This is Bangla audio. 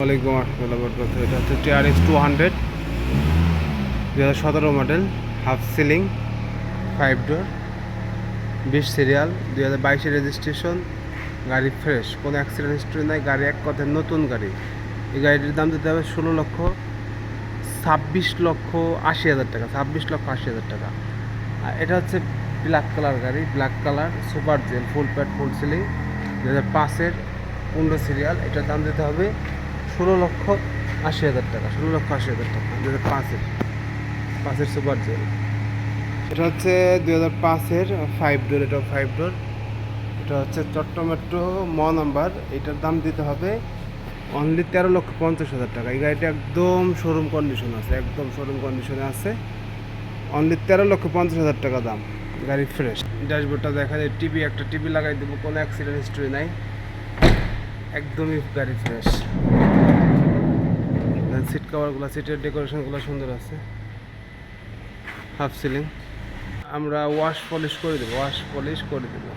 ওয়ালাইকুম আসসালাম বরকত এটা হচ্ছে টিআরএক্স টু হান্ড্রেড দু হাজার সতেরো model half ceiling five door বিশ সিরিয়াল দুই হাজার বাইশে রেজিস্ট্রেশন গাড়ি ফ্রেশ কোনো অ্যাক্সিডেন্ট হিস্ট্রি নাই, গাড়ি এক কথায় নতুন গাড়ি। এই গাড়িটির দাম দিতে হবে ষোলো লক্ষ, ছাব্বিশ লক্ষ আশি হাজার টাকা, ছাব্বিশ লক্ষ আশি হাজার টাকা। আর এটা হচ্ছে ব্ল্যাক কালার গাড়ি black colour super gel full pad full ceiling দু হাজার পাঁচের পনেরো সিরিয়াল এটার দাম দিতে হবে ষোলো লক্ষ আশি হাজার টাকা। ষোলো লক্ষ আশি হাজার টাকা। দু হাজার পাঁচের। পাঁচের সুপার জেল। এটা হচ্ছে দু হাজার পাঁচের ফাইভ ডোর এটা ফাইভ ডোর এটা হচ্ছে চট্টমেট্রো ম নাম্বার এটার দাম দিতে হবে অনলি তেরো লক্ষ পঞ্চাশ হাজার টাকা। এই গাড়িটা একদম শোরুম কন্ডিশন আছে, একদম শোরুম কন্ডিশনে আছে। অনলি তেরো লক্ষ পঞ্চাশ হাজার টাকা দাম। গাড়ি ফ্রেশ ড্যাশবোর্ডটা দেখা যায় টিভি একটা টিভি লাগাই দেবো, কোনো অ্যাক্সিডেন্ট হিস্ট্রি নাই। একদমই গাড়ি ফ্রেশ কভারগুলো সিটের ডেকোরেশনগুলো সুন্দর আছে। হাফ সিলিং আমরা ওয়াশ পলিশ করে দেবো ওয়াশ পলিশ করে দেবো।